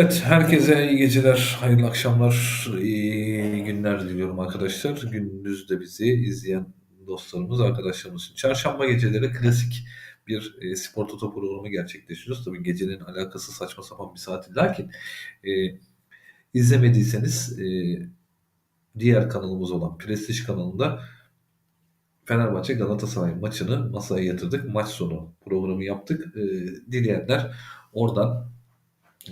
Evet, herkese iyi geceler, hayırlı akşamlar, iyi günler diliyorum arkadaşlar. Gündüz bizi izleyen dostlarımız, arkadaşlarımız için. Çarşamba geceleri klasik bir e, spor toto programı gerçekleştiriyoruz. Tabii gecenin alakası saçma sapan bir saati. Lakin e, izlemediyseniz e, diğer kanalımız olan Prestij kanalında Fenerbahçe Galatasaray maçını masaya yatırdık. Maç sonu programı yaptık. E, dileyenler oradan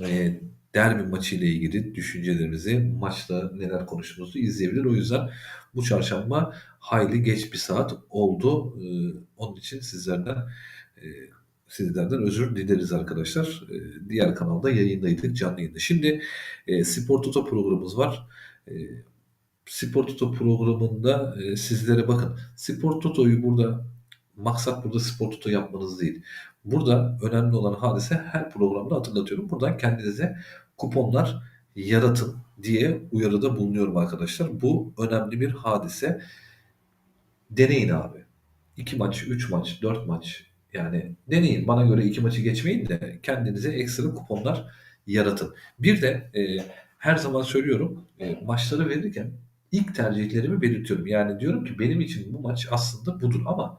e, derbi maçı ile ilgili düşüncelerimizi, maçta neler konuştuğumuzu izleyebilir. O yüzden bu çarşamba hayli geç bir saat oldu. E, onun için sizlerden e, sizlerden özür dileriz arkadaşlar. E, diğer kanalda yayındaydık, canlı yayında. Şimdi e, Spor Toto programımız var. E, Spor Toto programında e, sizlere bakın. Spor Toto'yu burada maksat burada Spor Toto yapmanız değil. Burada önemli olan hadise her programda hatırlatıyorum. Buradan kendinize kuponlar yaratın diye uyarıda bulunuyorum arkadaşlar. Bu önemli bir hadise. Deneyin abi. 2 maç, 3 maç, 4 maç yani deneyin. Bana göre 2 maçı geçmeyin de kendinize ekstra kuponlar yaratın. Bir de e, her zaman söylüyorum e, maçları verirken ilk tercihlerimi belirtiyorum. Yani diyorum ki benim için bu maç aslında budur ama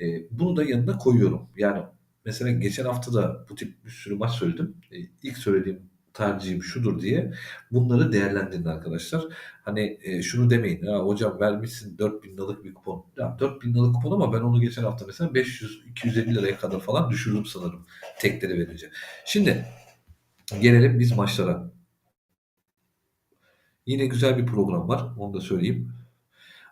e, bunu da yanına koyuyorum. Yani mesela geçen hafta da bu tip bir sürü maç söyledim. E, ilk söylediğim tercihim şudur diye bunları değerlendirin arkadaşlar. Hani e, şunu demeyin ya hocam vermişsin 4000 liralık bir kupon. Ya 4000 liralık kupon ama ben onu geçen hafta mesela 500-250 liraya kadar falan düşürdüm sanırım tekleri verince. Şimdi gelelim biz maçlara. Yine güzel bir program var onu da söyleyeyim.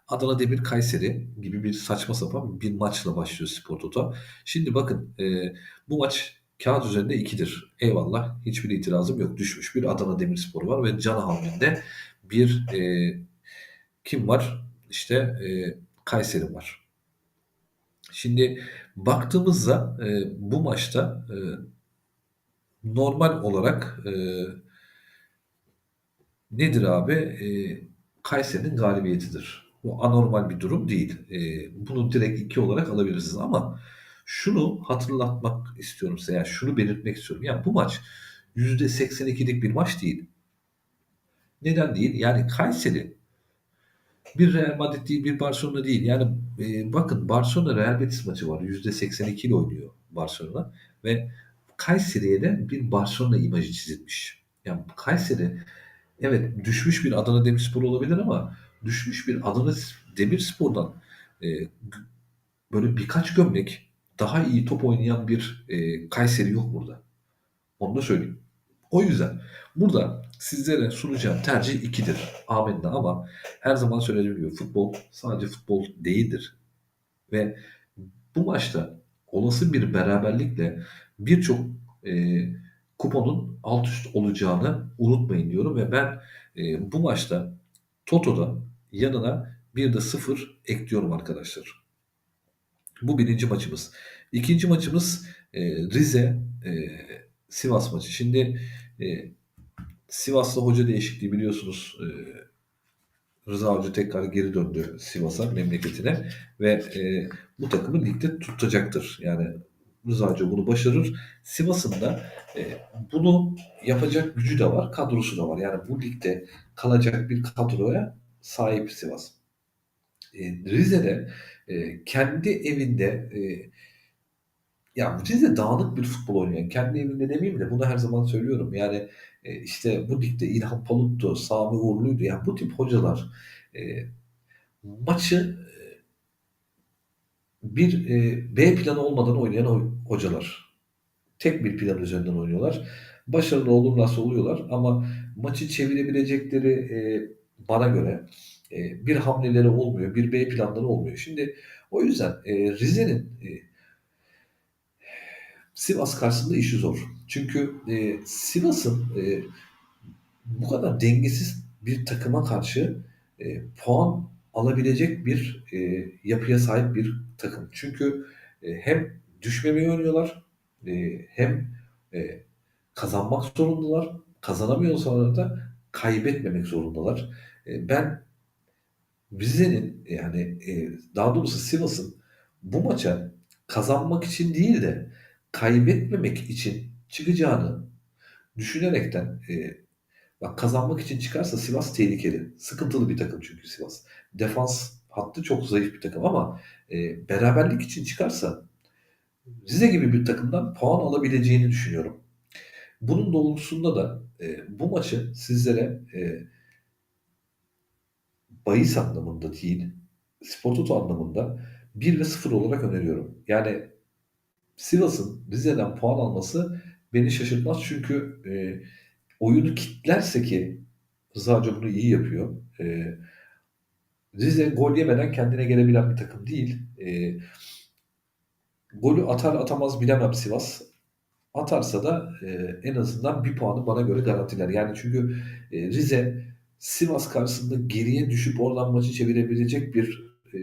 Adana Demir Kayseri gibi bir saçma sapan bir maçla başlıyor Spor Toto. Şimdi bakın e, bu maç kağıt üzerinde 2'dir. Eyvallah hiçbir itirazım yok. Düşmüş bir Adana Demirspor var ve can havlinde bir e, kim var? İşte e, Kayseri var. Şimdi baktığımızda e, bu maçta e, normal olarak e, nedir abi? E, Kayseri'nin galibiyetidir. Bu anormal bir durum değil. E, bunu direkt iki olarak alabilirsiniz ama şunu hatırlatmak istiyorum size. Yani şunu belirtmek istiyorum. Yani bu maç %82'lik bir maç değil. Neden değil? Yani Kayseri bir Real Madrid değil, bir Barcelona değil. Yani e, bakın Barcelona Real Betis maçı var. %82 ile oynuyor Barcelona ve Kayseri'ye de bir Barcelona imajı çizilmiş. Yani Kayseri evet düşmüş bir Adana Demirspor olabilir ama düşmüş bir Adana Demirspor'dan e, böyle birkaç gömlek daha iyi top oynayan bir e, Kayseri yok burada. Onu da söyleyeyim. O yüzden burada sizlere sunacağım tercih ikidir. Amenna ama her zaman gibi futbol sadece futbol değildir. Ve bu maçta olası bir beraberlikle birçok e, kuponun alt üst olacağını unutmayın diyorum ve ben e, bu maçta Toto'da yanına bir de sıfır ekliyorum arkadaşlar. Bu birinci maçımız. İkinci maçımız e, Rize e, Sivas maçı. Şimdi e, Sivas'ta hoca değişikliği biliyorsunuz. E, Rıza Hoca tekrar geri döndü Sivas'a, memleketine ve e, bu takımı ligde tutacaktır. Yani Rıza Hoca bunu başarır. Sivas'ın da e, bunu yapacak gücü de var, kadrosu da var. Yani bu ligde kalacak bir kadroya sahip Sivas. E, Rize'de kendi evinde e, ya Rize dağınık bir futbol oynuyor. Kendi evinde demeyeyim de bunu her zaman söylüyorum. Yani işte bu ligde İlhan Palut'tu, Sami Uğurlu'ydu. Yani bu tip hocalar maçı bir B planı olmadan oynayan hocalar. Tek bir plan üzerinden oynuyorlar. Başarılı olurlarsa oluyorlar ama maçı çevirebilecekleri bana göre e, bir hamleleri olmuyor, bir B planları olmuyor. Şimdi o yüzden e, Rize'nin e, Sivas karşısında işi zor. Çünkü e, Sivas'ın e, bu kadar dengesiz bir takıma karşı e, puan alabilecek bir e, yapıya sahip bir takım. Çünkü e, hem düşmemeyi oynuyorlar e, hem e, kazanmak zorundalar. Kazanamıyorsalar da kaybetmemek zorundalar. E, ben Rize'nin yani e, daha doğrusu Sivas'ın bu maça kazanmak için değil de kaybetmemek için çıkacağını düşünerekten e, bak kazanmak için çıkarsa Sivas tehlikeli. Sıkıntılı bir takım çünkü Sivas. Defans hattı çok zayıf bir takım ama e, beraberlik için çıkarsa Rize gibi bir takımdan puan alabileceğini düşünüyorum. Bunun doğrultusunda da e, bu maçı sizlere e, bahis anlamında değil, spor toto anlamında 1 ve 0 olarak öneriyorum. Yani Sivas'ın Rize'den puan alması beni şaşırtmaz çünkü e, oyunu kitlerse ki Rıza Hoca bunu iyi yapıyor. E, Rize gol yemeden kendine gelebilen bir takım değil. E, golü atar atamaz bilemem Sivas. Atarsa da e, en azından bir puanı bana göre garantiler. Yani çünkü e, Rize Sivas karşısında geriye düşüp oradan maçı çevirebilecek bir e,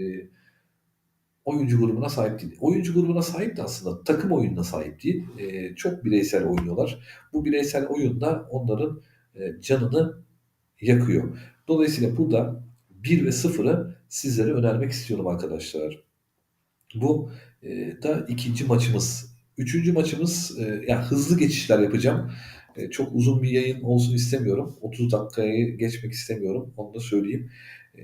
oyuncu grubuna sahip değil. Oyuncu grubuna sahip de aslında takım oyununa sahip değil. E, çok bireysel oynuyorlar. Bu bireysel oyunda onların e, canını yakıyor. Dolayısıyla burada 1 ve 0'ı sizlere önermek istiyorum arkadaşlar. Bu e, da ikinci maçımız. Üçüncü maçımız, e, yani hızlı geçişler yapacağım. E, çok uzun bir yayın olsun istemiyorum. 30 dakikayı geçmek istemiyorum. Onu da söyleyeyim. E,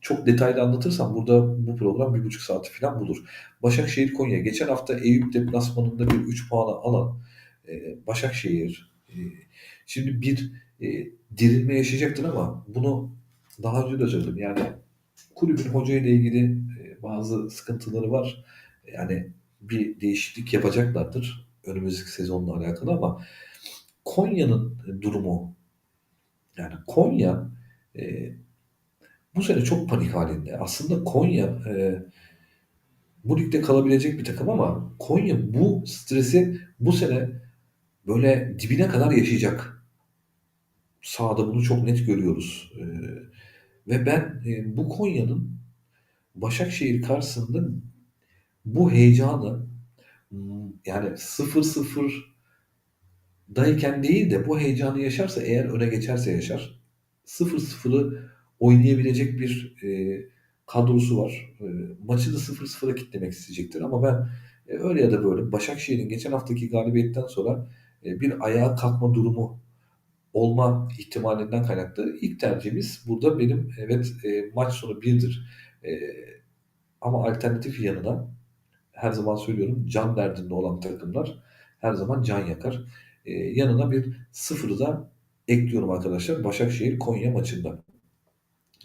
çok detaylı anlatırsam burada bu program bir buçuk saati falan bulur. Başakşehir Konya. Geçen hafta Eyüp deplasmanında bir 3 puanı alan e, Başakşehir e, şimdi bir e, dirilme yaşayacaktır ama bunu daha önce de söyledim. Yani kulübün hoca ile ilgili e, bazı sıkıntıları var. Yani bir değişiklik yapacaklardır önümüzdeki sezonla alakalı ama Konya'nın durumu yani Konya e, bu sene çok panik halinde. Aslında Konya e, bu ligde kalabilecek bir takım ama Konya bu stresi bu sene böyle dibine kadar yaşayacak. Sahada bunu çok net görüyoruz. E, ve ben e, bu Konya'nın Başakşehir karşısında bu heyecanı yani 0-0 dayken değil de bu heyecanı yaşarsa eğer öne geçerse yaşar. 0-0'ı oynayabilecek bir e, kadrosu var. E, maçı da 0-0'a kitlemek isteyecektir ama ben e, öyle ya da böyle Başakşehir'in geçen haftaki galibiyetten sonra e, bir ayağa kalkma durumu olma ihtimalinden kaynaklı ilk tercihimiz burada benim evet e, maç sonu birdir. E, ama alternatif yanına her zaman söylüyorum can derdinde olan takımlar her zaman can yakar. E, yanına bir sıfırı da ekliyorum arkadaşlar Başakşehir Konya maçında.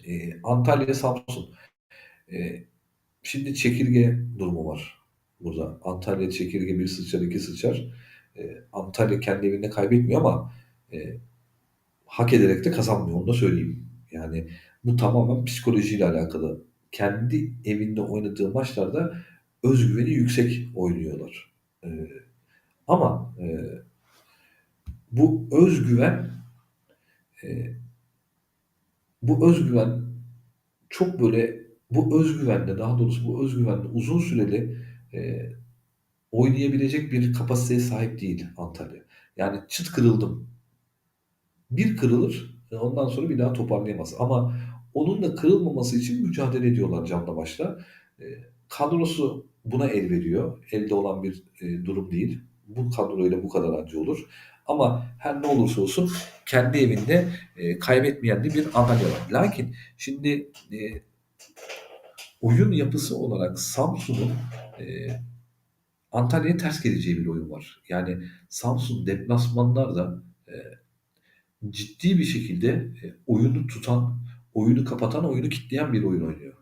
E, Antalya Samsun. E, şimdi çekirge durumu var burada. Antalya çekirge bir sıçar iki sıçar. E, Antalya kendi evinde kaybetmiyor ama e, hak ederek de kazanmıyor onu da söyleyeyim. Yani bu tamamen psikolojiyle alakalı. Kendi evinde oynadığı maçlarda özgüveni yüksek oynuyorlar. E, ama e, bu özgüven e, bu özgüven çok böyle bu özgüvenle daha doğrusu bu özgüvenle uzun süreli e, oynayabilecek bir kapasiteye sahip değil Antalya. Yani çıt kırıldım. Bir kırılır ondan sonra bir daha toparlayamaz. Ama onun da kırılmaması için mücadele ediyorlar canla başla. E, kadrosu buna el veriyor. Elde olan bir e, durum değil. Bu kadroyla bu kadar anca olur. Ama her ne olursa olsun kendi evinde e, kaybetmeyen de bir Antalya var. Lakin şimdi e, oyun yapısı olarak Samsun'un e, Antalya'ya ters geleceği bir oyun var. Yani Samsun deplasmanlarda e, ciddi bir şekilde e, oyunu tutan, oyunu kapatan, oyunu kitleyen bir oyun oynuyor.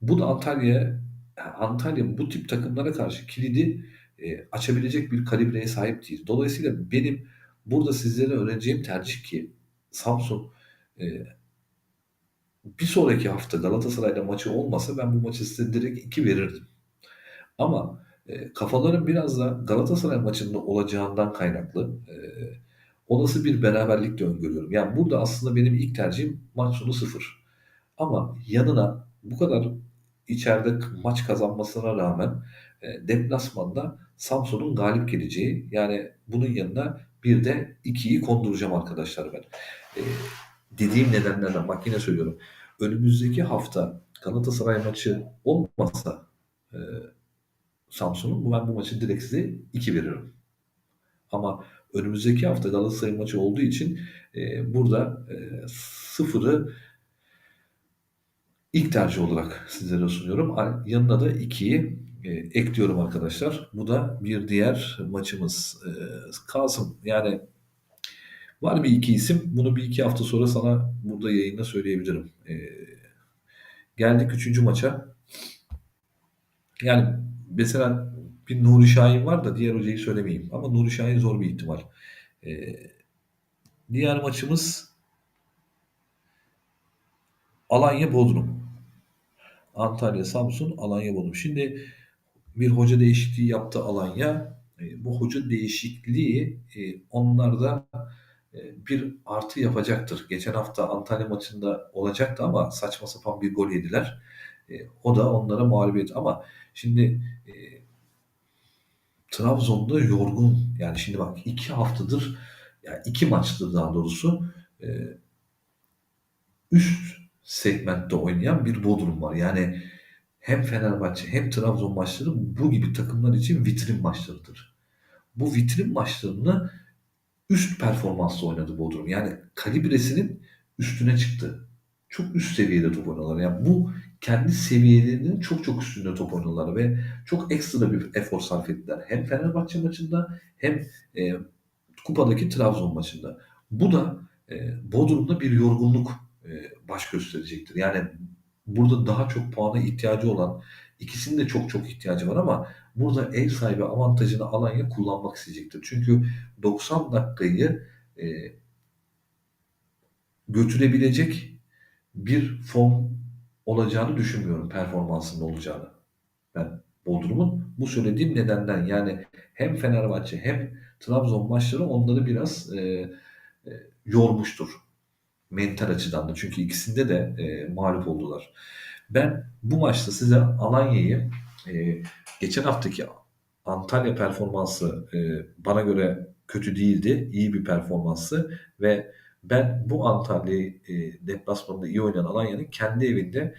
Bu da Antalya Antalya bu tip takımlara karşı kilidi e, açabilecek bir kalibreye sahip değil. Dolayısıyla benim burada sizlere önereceğim tercih ki Samsun e, bir sonraki hafta Galatasaray'la maçı olmasa ben bu maçı size direkt 2 verirdim. Ama e, kafaların biraz da Galatasaray maçında olacağından kaynaklı e, olası bir beraberlik de öngörüyorum. Yani burada aslında benim ilk tercihim maç sonu 0. Ama yanına bu kadar içeride maç kazanmasına rağmen e, deplasmanda Samsun'un galip geleceği yani bunun yanına bir de 2'yi konduracağım arkadaşlar ben. E, dediğim nedenlerden bak yine söylüyorum. Önümüzdeki hafta Galatasaray maçı olmasa e, Samsun'un ben bu maçı direkt size 2 veririm. Ama önümüzdeki hafta Galatasaray maçı olduğu için e, burada e, sıfırı ilk tercih olarak sizlere sunuyorum. Yanına da 2'yi e, ekliyorum arkadaşlar. Bu da bir diğer maçımız. E, Kasım yani var bir iki isim. Bunu bir iki hafta sonra sana burada yayında söyleyebilirim. E, geldik üçüncü maça. Yani mesela bir Nuri Şahin var da diğer hocayı söylemeyeyim. Ama Nuri Şahin zor bir ihtimal. E, diğer maçımız Alanya Bodrum. Antalya Samsun, Alanya Bodrum. Şimdi bir hoca değişikliği yaptı Alanya. E, bu hoca değişikliği e, onlarda e, bir artı yapacaktır. Geçen hafta Antalya maçında olacaktı ama saçma sapan bir gol yediler. O da onlara mağlubiyet. Ama şimdi Trabzon'da yorgun. Yani şimdi bak iki haftadır, yani iki maçtır daha doğrusu üst segmentte oynayan bir Bodrum var. Yani hem Fenerbahçe hem Trabzon maçları bu gibi takımlar için vitrin maçlarıdır. Bu vitrin maçlarını üst performansla oynadı Bodrum. Yani kalibresinin üstüne çıktı. Çok üst seviyede top oynuyorlar. Yani bu kendi seviyelerinin çok çok üstünde top oynuyorlar ve çok ekstra bir efor sarf ettiler. Hem Fenerbahçe maçında hem e, kupadaki Trabzon maçında. Bu da e, Bodrum'da bir yorgunluk baş gösterecektir. Yani burada daha çok puana ihtiyacı olan ikisinin de çok çok ihtiyacı var ama burada ev sahibi avantajını Alanya kullanmak isteyecektir. Çünkü 90 dakikayı e, götürebilecek bir form olacağını düşünmüyorum performansında olacağını. Ben Bodrum'un bu söylediğim nedenden yani hem Fenerbahçe hem Trabzon maçları onları biraz e, e, yormuştur. Mental açıdan da. Çünkü ikisinde de e, mağlup oldular. Ben bu maçta size Alanya'yı e, geçen haftaki Antalya performansı e, bana göre kötü değildi. İyi bir performansı ve ben bu Antalya'yı e, deplasmanında iyi oynayan Alanya'nın kendi evinde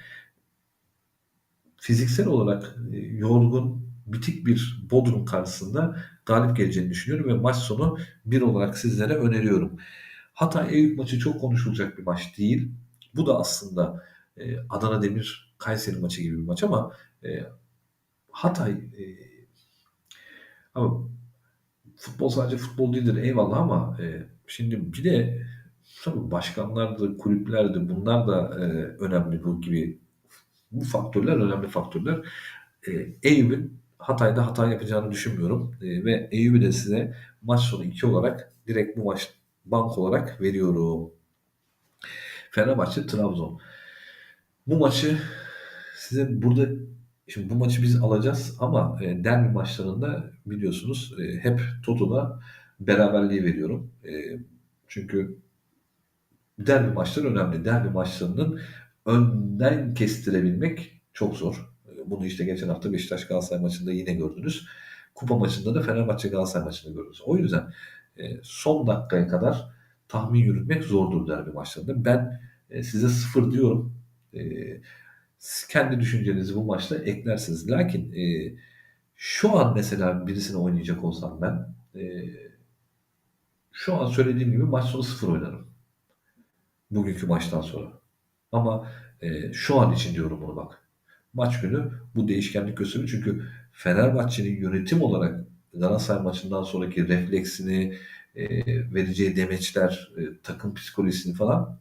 fiziksel olarak e, yorgun, bitik bir Bodrum karşısında galip geleceğini düşünüyorum ve maç sonu bir olarak sizlere öneriyorum. Hatay Eyüp maçı çok konuşulacak bir maç değil. Bu da aslında e, Adana Demir Kayseri maçı gibi bir maç ama e, Hatay e, ama futbol sadece futbol değildir eyvallah ama e, şimdi bir de tabii başkanlardı, kulüplerdi bunlar da e, önemli bu gibi bu faktörler önemli faktörler. E, Eyüp'ün Hatay'da hata yapacağını düşünmüyorum. E, ve Eyüp'ü de size maç sonu 2 olarak direkt bu maç bank olarak veriyorum. Fenerbahçe Trabzon. Bu maçı size burada şimdi bu maçı biz alacağız ama e, derbi maçlarında biliyorsunuz e, hep Toto'da beraberliği veriyorum. E, çünkü derbi maçları önemli. Derbi maçlarının önden kestirebilmek çok zor. E, Bunu işte geçen hafta Beşiktaş Galatasaray maçında yine gördünüz. Kupa maçında da Fenerbahçe Galatasaray maçında gördünüz. O yüzden son dakikaya kadar tahmin yürütmek zordur derbi maçlarında. Ben e, size sıfır diyorum. E, kendi düşüncenizi bu maçta eklersiniz. Lakin e, şu an mesela birisini oynayacak olsam ben e, şu an söylediğim gibi maç sonu sıfır oynarım. Bugünkü maçtan sonra. Ama e, şu an için diyorum bunu bak. Maç günü bu değişkenlik gösteriyor. Çünkü Fenerbahçe'nin yönetim olarak Galatasaray maçından sonraki refleksini, e, vereceği demeçler, e, takım psikolojisini falan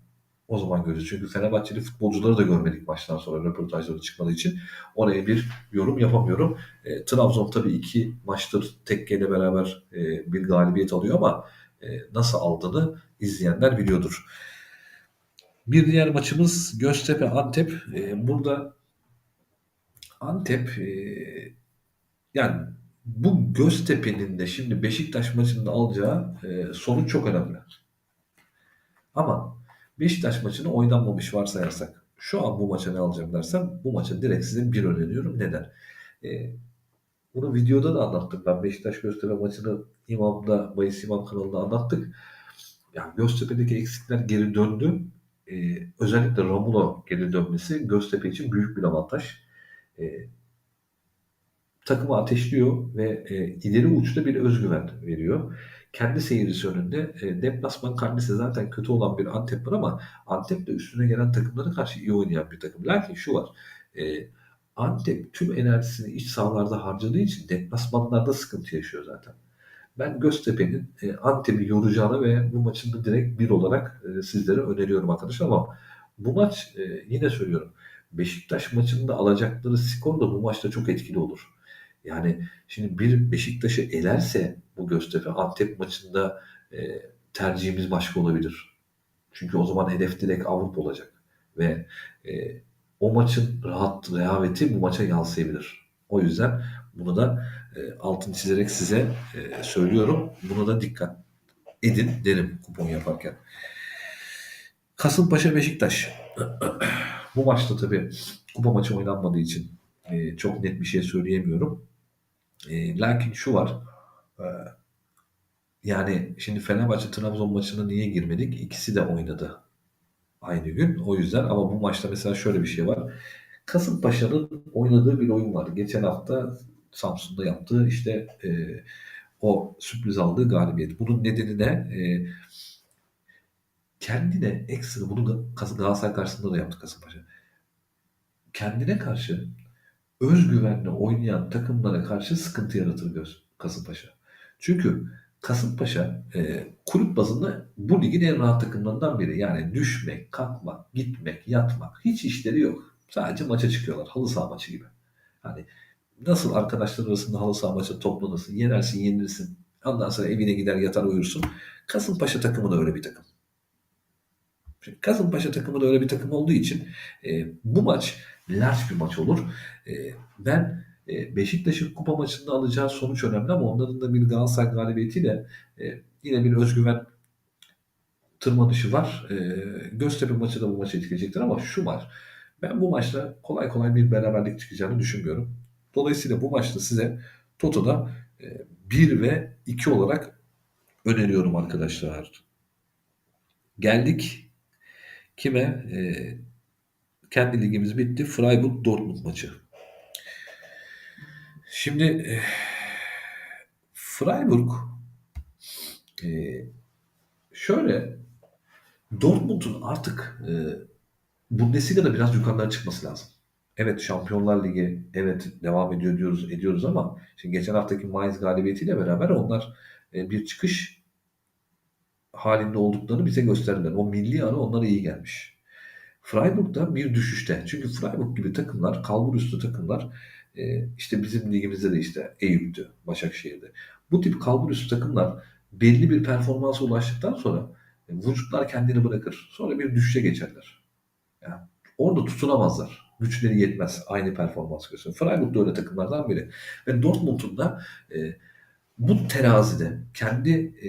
o zaman göreceğiz. Çünkü Fenerbahçeli futbolcuları da görmedik maçtan sonra röportajları çıkmadığı için. Oraya bir yorum yapamıyorum. E, Trabzon tabii iki maçtır tekkeyle beraber e, bir galibiyet alıyor ama e, nasıl aldığını izleyenler biliyordur. Bir diğer maçımız Göztepe Antep. E, burada Antep e, yani bu Göztepe'nin de şimdi Beşiktaş maçında alacağı e, sonuç çok önemli. Ama Beşiktaş maçını oynanmamış varsayarsak şu an bu maça ne alacağım dersem bu maça direkt size bir öneriyorum. Neden? E, bunu videoda da anlattık. Ben Beşiktaş Göztepe maçını İmam'da, Bayis İmam kanalında anlattık. Yani Göztepe'deki eksikler geri döndü. E, özellikle Romulo geri dönmesi Göztepe için büyük bir avantaj. E, takımı ateşliyor ve e, ileri uçta bir özgüven veriyor. Kendi seyircisi önünde e, deplasman karnesi zaten kötü olan bir Antep var ama Antep de üstüne gelen takımlara karşı iyi oynayan bir takım. Lakin şu var. E, Antep tüm enerjisini iç sahalarda harcadığı için deplasmanlarda sıkıntı yaşıyor zaten. Ben Göztepe'nin e, Antep'i yoracağını ve bu maçın da direkt bir olarak e, sizlere öneriyorum arkadaşlar ama bu maç e, yine söylüyorum Beşiktaş maçında alacakları skor da bu maçta çok etkili olur. Yani şimdi bir Beşiktaş'ı elerse bu Göztepe Antep maçında e, tercihimiz başka olabilir. Çünkü o zaman hedef direkt Avrupa olacak. Ve e, o maçın rahat rehaveti bu maça yansıyabilir. O yüzden bunu da e, altını çizerek size e, söylüyorum. Buna da dikkat edin derim kupon yaparken. Kasımpaşa Beşiktaş. bu maçta tabii kupa maçı oynanmadığı için e, çok net bir şey söyleyemiyorum. E, lakin şu var. E, yani şimdi Fenerbahçe Trabzon maçına niye girmedik? İkisi de oynadı aynı gün. O yüzden ama bu maçta mesela şöyle bir şey var. Kasımpaşa'nın oynadığı bir oyun var. Geçen hafta Samsun'da yaptığı işte e, o sürpriz aldığı galibiyet. Bunun nedeni ne? E, kendine ekstra bunu da Galatasaray karşısında da yaptı Kasımpaşa. Kendine karşı özgüvenle oynayan takımlara karşı sıkıntı yaratır Kasımpaşa. Çünkü Kasımpaşa e, kulüp bazında bu ligin en rahat takımlarından biri. Yani düşmek, kalkmak, gitmek, yatmak hiç işleri yok. Sadece maça çıkıyorlar. Halı saha maçı gibi. Hani nasıl arkadaşlar arasında halı saha maçı toplanırsın, yenersin, yenilirsin. Ondan sonra evine gider yatar uyursun. Kasımpaşa takımı da öyle bir takım. Şimdi Kasımpaşa takımı da öyle bir takım olduğu için e, bu maç large bir maç olur. E, ben e, Beşiktaş'ın kupa maçında alacağı sonuç önemli ama onların da bir Galatasaray galibiyetiyle e, yine bir özgüven tırmanışı var. E, Göztepe maçı da bu maçı etkileyecektir ama şu var. Ben bu maçta kolay kolay bir beraberlik çıkacağını düşünmüyorum. Dolayısıyla bu maçta size Toto'da 1 ve 2 olarak öneriyorum arkadaşlar. Geldik kime? Kendi ligimiz bitti. Freiburg Dortmund maçı. Şimdi e, Freiburg e, şöyle Dortmund'un artık e, Bundesliga'da biraz yukarılara çıkması lazım. Evet Şampiyonlar Ligi evet devam ediyor diyoruz ediyoruz ama şimdi geçen haftaki Mainz galibiyetiyle beraber onlar bir çıkış halinde olduklarını bize gösterdiler. O milli ara onlara iyi gelmiş. Freiburg'da bir düşüşte. Çünkü Freiburg gibi takımlar, kalbur üstü takımlar e, işte bizim ligimizde de işte Eyüp'tü, Başakşehir'de. Bu tip kalbur üstü takımlar belli bir performansa ulaştıktan sonra e, vücutlar kendini bırakır. Sonra bir düşüşe geçerler. Yani orada tutunamazlar. Güçleri yetmez. Aynı performans gösteriyor. Freiburg da öyle takımlardan biri. Ve Dortmund'un da e, bu terazide kendi e,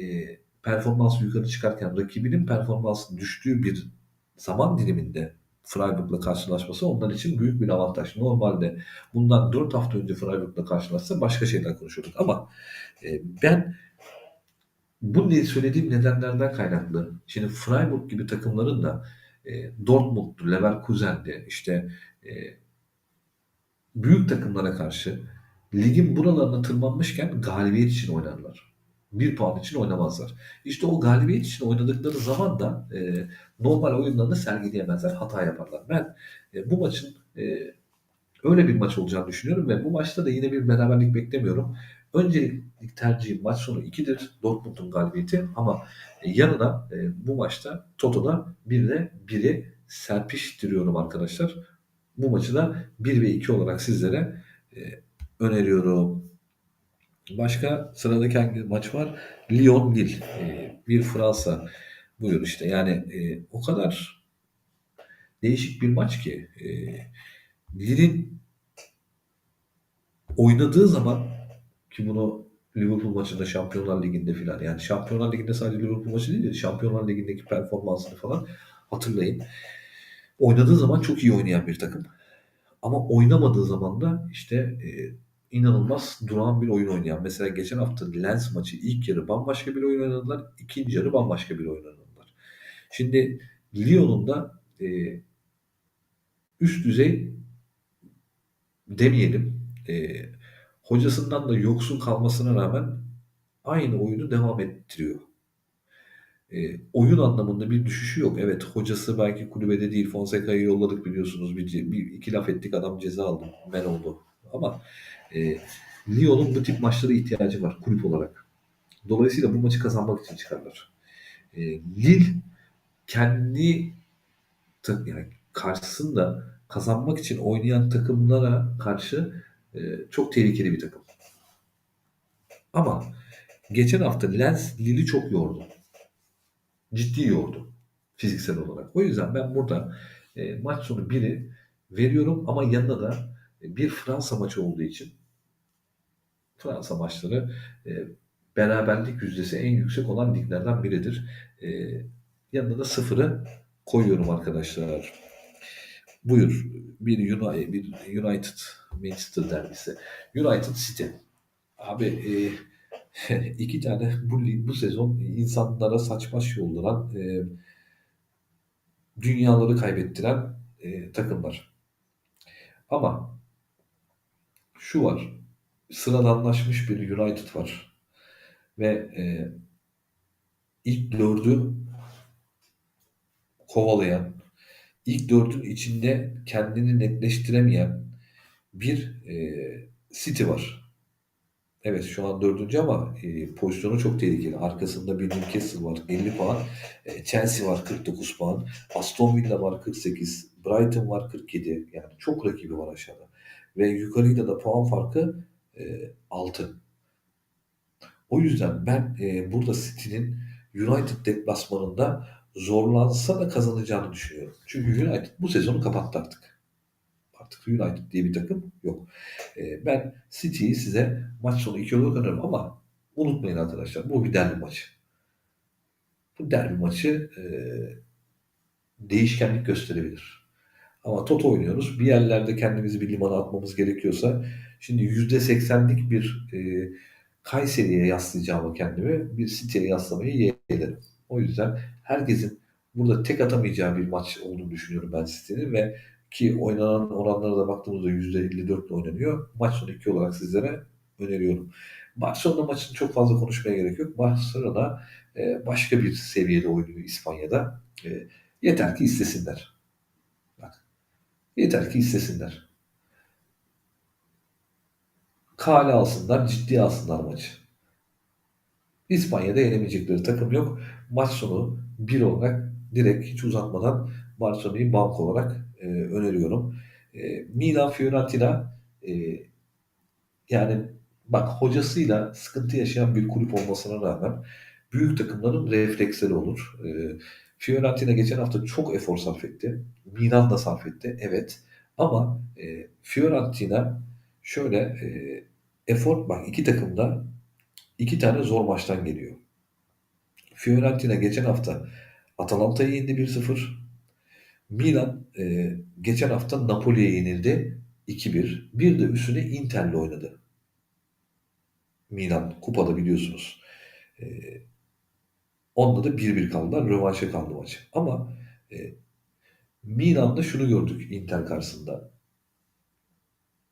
performansı yukarı çıkarken rakibinin performansı düştüğü bir zaman diliminde Freiburg'la karşılaşması onlar için büyük bir avantaj. Normalde bundan 4 hafta önce Freiburg'la karşılaşsa başka şeyler konuşurduk ama e, ben bu söylediğim nedenlerden kaynaklı. Şimdi Freiburg gibi takımların da e, Dortmund'du, Leverkusen'di işte e, büyük takımlara karşı ligin buralarına tırmanmışken galibiyet için oynarlar bir puan için oynamazlar. İşte o galibiyet için oynadıkları zaman da e, normal oyunlarını sergileyemezler, hata yaparlar. Ben e, bu maçın e, öyle bir maç olacağını düşünüyorum ve bu maçta da yine bir beraberlik beklemiyorum. Öncelikli tercihim maç sonu 2'dir Dortmund'un galibiyeti ama e, yanına e, bu maçta Toto'da bir de 1'i serpiştiriyorum arkadaşlar. Bu maçı da 1 ve 2 olarak sizlere e, öneriyorum. Başka sıradaki hangi maç var? Lyon Lille. Ee, bir Fransa buyur işte. Yani e, o kadar değişik bir maç ki e, Lille'in oynadığı zaman ki bunu Liverpool maçında Şampiyonlar Ligi'nde filan yani Şampiyonlar Ligi'nde sadece Liverpool maçı değil de Şampiyonlar Ligi'ndeki performansını falan hatırlayın. Oynadığı zaman çok iyi oynayan bir takım. Ama oynamadığı zaman da işte e, inanılmaz durağan bir oyun oynayan. Mesela geçen hafta Lens maçı ilk yarı bambaşka bir oyun oynadılar. ikinci yarı bambaşka bir oyun oynadılar. Şimdi Lyon'un da e, üst düzey demeyelim e, hocasından da yoksun kalmasına rağmen aynı oyunu devam ettiriyor. E, oyun anlamında bir düşüşü yok. Evet hocası belki kulübede değil. Fonseca'yı yolladık biliyorsunuz. Bir, bir iki laf ettik adam ceza aldı. Men oldu. Ama e, Lyon'un bu tip maçlara ihtiyacı var kulüp olarak. Dolayısıyla bu maçı kazanmak için çıkarlar. E, Lille kendi yani karşısında kazanmak için oynayan takımlara karşı e, çok tehlikeli bir takım. Ama geçen hafta Lens Lille'i çok yordu. Ciddi yordu fiziksel olarak. O yüzden ben burada e, maç sonu biri veriyorum ama yanında da bir Fransa maçı olduğu için Fransa maçları e, beraberlik yüzdesi en yüksek olan liglerden biridir. E, yanında da sıfırı koyuyorum arkadaşlar. Buyur. Bir United, bir United Manchester derbisi. United City. Abi e, iki tane bu, bu sezon insanlara saçma şey olduran e, dünyaları kaybettiren e, takımlar. Ama şu var. Sıradanlaşmış bir United var. Ve e, ilk dördü kovalayan, ilk dördün içinde kendini netleştiremeyen bir e, City var. Evet şu an dördüncü ama e, pozisyonu çok tehlikeli. Arkasında bir Newcastle var 50 puan. E, Chelsea var 49 puan. Aston Villa var 48. Brighton var 47. Yani çok rakibi var aşağıda. Ve yukarıda da puan farkı e, 6. O yüzden ben e, burada City'nin United deplasmanında zorlansa da kazanacağını düşünüyorum. Çünkü United bu sezonu kapattı artık. Artık United diye bir takım yok. E, ben City'yi size maç sonu 2 olarak öneririm ama unutmayın arkadaşlar bu bir derbi maçı. Bu derbi maçı e, değişkenlik gösterebilir. Ama Toto oynuyoruz. Bir yerlerde kendimizi bir limana atmamız gerekiyorsa şimdi %80'lik bir e, Kayseri'ye yaslayacağımı kendimi bir City'ye yaslamayı yeğlerim. O yüzden herkesin burada tek atamayacağı bir maç olduğunu düşünüyorum ben City'nin ve ki oynanan oranlara da baktığımızda %54 ile oynanıyor. Maç sonu 2 olarak sizlere öneriyorum. Barcelona maçını çok fazla konuşmaya gerek yok. Barcelona e, başka bir seviyede oynuyor İspanya'da. E, yeter ki istesinler. Yeter ki istesinler. Kale alsınlar, ciddi alsınlar maçı. İspanya'da yenemeyecekleri takım yok. Maç sonu bir olarak direkt hiç uzatmadan Barcelona'yı bank olarak e, öneriyorum. E, Milan Fiorentina e, yani bak hocasıyla sıkıntı yaşayan bir kulüp olmasına rağmen büyük takımların refleksleri olur. E, Fiorentina geçen hafta çok efor sarf etti. Milan da sarf etti. Evet. Ama e, Fiorentina şöyle e, efor bak iki takımda iki tane zor maçtan geliyor. Fiorentina geçen hafta Atalanta'yı yendi 1-0. Milan e, geçen hafta Napoli'ye yenildi 2-1. Bir de üstüne Inter'le oynadı. Milan kupada biliyorsunuz. E, onda da 1-1 kaldılar. Rövanşa kaldı maç. Ama e, Milan'da şunu gördük Inter karşısında.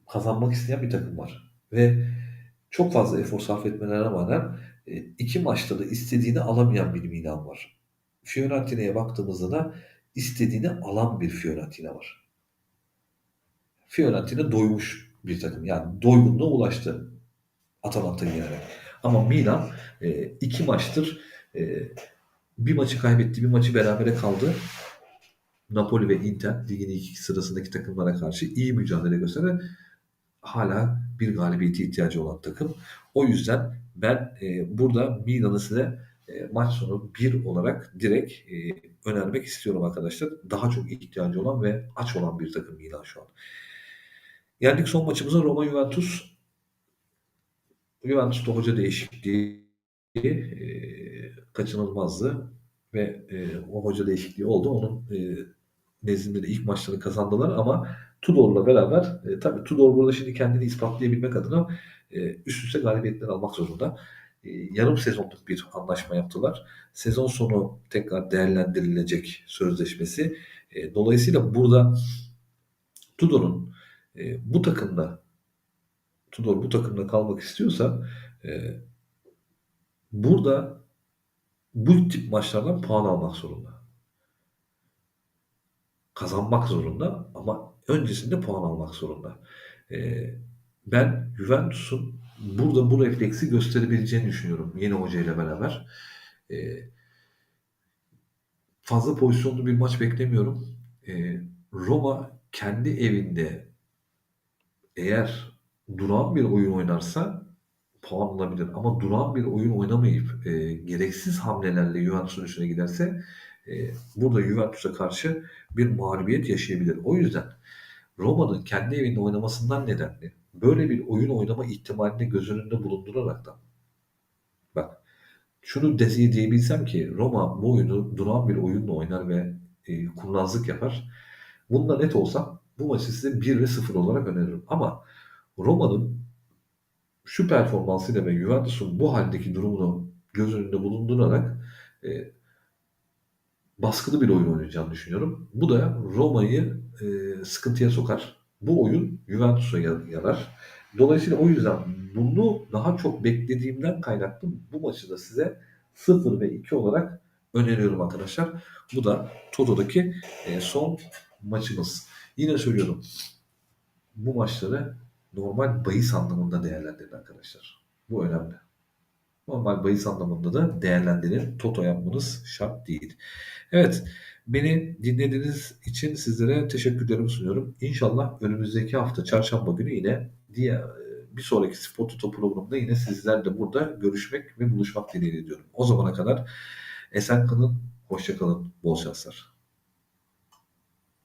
Kazanmak isteyen bir takım var. Ve çok fazla efor sarf etmelerine rağmen e, iki maçta da istediğini alamayan bir Milan var. Fiorentina'ya baktığımızda da istediğini alan bir Fiorentina var. Fiorentina doymuş bir takım. Yani doygunluğa ulaştı. Atalanta'yı yani. Ama Milan e, iki maçtır e, bir maçı kaybetti, bir maçı berabere kaldı. Napoli ve Inter ligin ilk sırasındaki takımlara karşı iyi mücadele gösteren hala bir galibiyete ihtiyacı olan takım. O yüzden ben e, burada Milan'ı size e, maç sonu bir olarak direkt e, önermek istiyorum arkadaşlar. Daha çok ihtiyacı olan ve aç olan bir takım Milan şu an. Geldik son maçımıza Roma Juventus. Juventus'ta hoca değişikliği e, kaçınılmazdı ve e, o hoca değişikliği oldu. Onun e, nezdinde de ilk maçları kazandılar ama Tudor'la beraber e, tabii Tudor burada şimdi kendini ispatlayabilmek adına e, üst üste galibiyetler almak zorunda. E, yarım sezonluk bir anlaşma yaptılar. Sezon sonu tekrar değerlendirilecek sözleşmesi. E, dolayısıyla burada Tudor'un e, bu takımda Tudor bu takımda kalmak istiyorsa e, burada bu tip maçlardan puan almak zorunda. Kazanmak zorunda ama öncesinde puan almak zorunda. E, ben Juventus'un burada bu refleksi gösterebileceğini düşünüyorum yeni hocayla beraber. E, fazla pozisyonlu bir maç beklemiyorum. E, Roma kendi evinde eğer durağan bir oyun oynarsa puan alabilir. Ama durağan bir oyun oynamayıp e, gereksiz hamlelerle Juventus'un üstüne giderse e, burada Juventus'a karşı bir mağlubiyet yaşayabilir. O yüzden Roma'nın kendi evinde oynamasından nedenli böyle bir oyun oynama ihtimalini göz önünde bulunduraraktan bak şunu de diyebilsem ki Roma bu oyunu durağan bir oyunla oynar ve e, kurnazlık yapar. Bunda net olsam bu maçı size 1 ve 0 olarak öneririm. Ama Roma'nın şu ve Juventus'un bu haldeki durumunu göz önünde bulundurarak e, baskılı bir oyun oynayacağını düşünüyorum. Bu da Roma'yı e, sıkıntıya sokar. Bu oyun Juventus'a yarar. Dolayısıyla o yüzden bunu daha çok beklediğimden kaynaklı bu maçı da size 0 ve 2 olarak öneriyorum arkadaşlar. Bu da Toto'daki e, son maçımız. Yine söylüyorum. Bu maçları normal bahis anlamında değerlendirin arkadaşlar. Bu önemli. Normal bahis anlamında da değerlendirin. Toto yapmanız şart değil. Evet. Beni dinlediğiniz için sizlere teşekkürlerimi sunuyorum. İnşallah önümüzdeki hafta çarşamba günü yine diğer bir sonraki Spor Toto programında yine sizlerle burada görüşmek ve buluşmak dileğiyle diyorum. O zamana kadar esen kalın, hoşça kalın, bol şanslar.